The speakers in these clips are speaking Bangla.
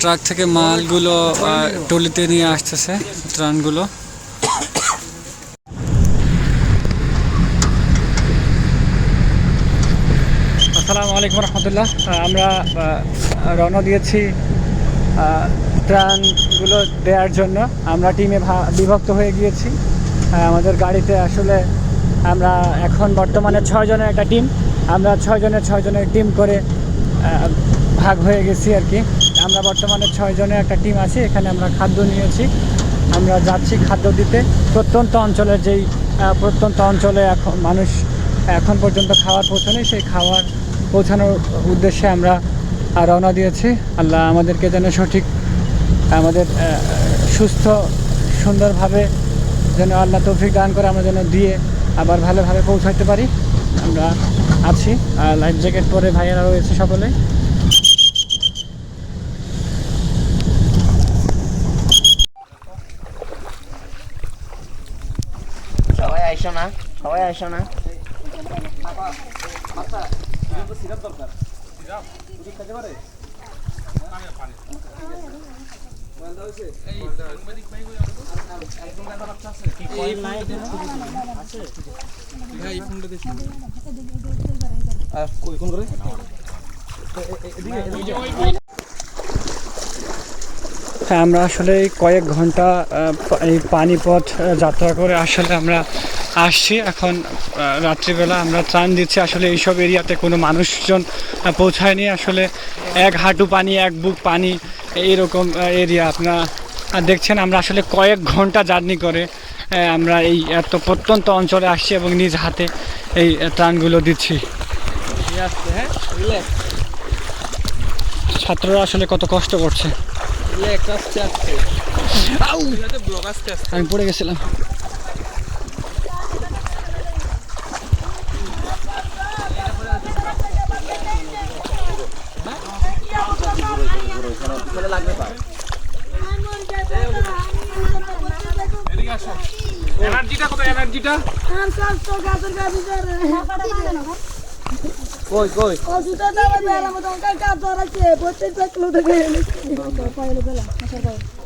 ট্রাক থেকে মালগুলো টলিতে নিয়ে আসতেছে, ত্রাণগুলো। আসসালামু আলাইকুম রহমতুল্লাহ। আমরা রওনা দিয়েছি ত্রাণগুলো দেওয়ার জন্য। আমরা টিমে বিভক্ত হয়ে গিয়েছি। আমাদের গাড়িতে আসলে আমরা এখন বর্তমানে ছয় জনের একটা টিম। আমরা ছয় জনের ছয় জনের টিম করে ভাগ হয়ে গেছি আর কি। আমরা বর্তমানে ছয় জনের একটা টিম আছি, এখানে আমরা খাদ্য নিয়েছি। আমরা যাচ্ছি খাদ্য দিতে। প্রত্যন্ত অঞ্চলের যেই প্রত্যন্ত অঞ্চলে এখন মানুষ এখন পর্যন্ত খাবার পৌঁছানো সেই খাবার পৌঁছানোর উদ্দেশ্যে আমরা রওনা দিয়েছি। আল্লাহ আমাদেরকে যেন সঠিক, আমাদের সুস্থ, সুন্দরভাবে যেন আল্লাহ তৌফিক দান করে আমরা যেন দিয়ে আবার ভালোভাবে পৌঁছাইতে পারি। আমরা আছি, আর লাইফ জ্যাকেট পরে ভাইয়েরা রয়েছে সকলে সবাই আইসো না সবাই আইসো না। হ্যাঁ আমরা আসলে কয়েক ঘণ্টা এই পানিপথ যাত্রা করে আসলে আমরা আসছি। এখন রাত্রিবেলা আমরা ত্রাণ দিচ্ছি। আসলে এইসব এরিয়াতে কোনো মানুষজন পৌঁছায়নি। আসলে এক হাঁটু পানি, এক বুক পানি, এইরকম এরিয়া আপনারা দেখছেন। আমরা আসলে কয়েক ঘণ্টা জার্নি করে আমরা এই এত প্রত্যন্ত অঞ্চলে আসছি এবং নিজ হাতে এই ত্রাণগুলো দিচ্ছি। ছাত্ররা আসলে কত কষ্ট করছে! আমি পড়ে গেছিলাম। এনার্জিটা কত? এনার্জিটা কই কই? ট্যাবলেট ট্যাবলেট এদিকে আপনাদের কেউ আসেনি কেউ আসেনি আমরাই প্রথম আসছি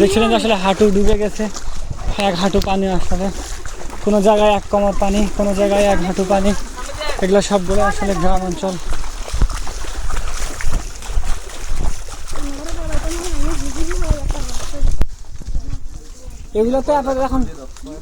দেখছিলেন যে আসলে হাঁটু ডুবে গেছে। এক হাঁটু পানি আসলে। কোনো জায়গায় এক কমর পানি কোনো জায়গায় এক হাঁটু পানি। এগুলো সবগুলো আসলে গ্রাম অঞ্চল এগুলো তো আপনাদের এখন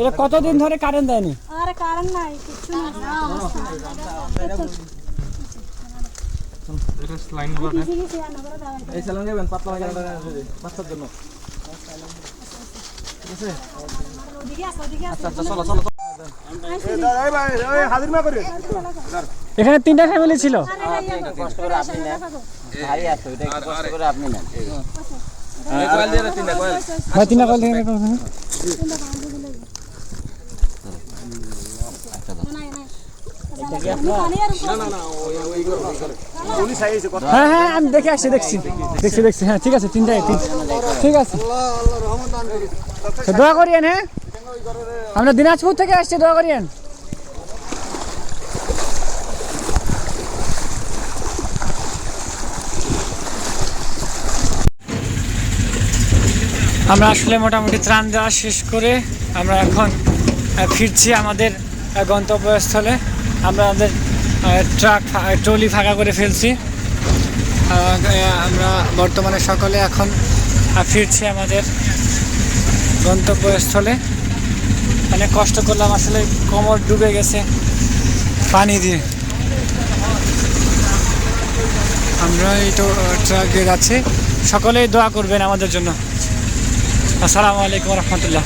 এটা কতদিন ধরে কারেন্ট দেয়নি? আরে কারণ নাই কিছু না। এই পাতলা জন্য। এখানে তিনটা ফ্যামিলি ছিল। কষ্ট করে আপনি নেন ভারী আছে ওইটা একটু কষ্ট করে আপনি নেন কয়েল দিয়ে তিনটা কয়েল ভাই তিনটা কল থেকে হ্যাঁ হ্যাঁ আমি দেখে আসছি দেখছি দেখছি দেখছি হ্যাঁ ঠিক আছে তিনটাই তিন ঠিক আছে দোয়া করিয়েন হ্যাঁ আমরা দিনাজপুর থেকে আসছি দোয়া করিয়েন আমরা আসলে মোটামুটি ত্রাণ দেওয়া শেষ করে আমরা এখন ফিরছি আমাদের গন্তব্যস্থলে। আমরা আমাদের ট্রাক ট্রলি ফাঁকা করে ফেলছি। আমরা বর্তমানে সকলে এখন ফিরছি আমাদের গন্তব্যস্থলে। অনেক কষ্ট করলাম, আসলে কোমর ডুবে গেছে পানি দিয়ে। আমরা এই তো ট্রাক দিয়ে যাচ্ছি। সকলেই দোয়া করবেন আমাদের জন্য। আসসালামু আলাইকুম রহমতুল্লাহ।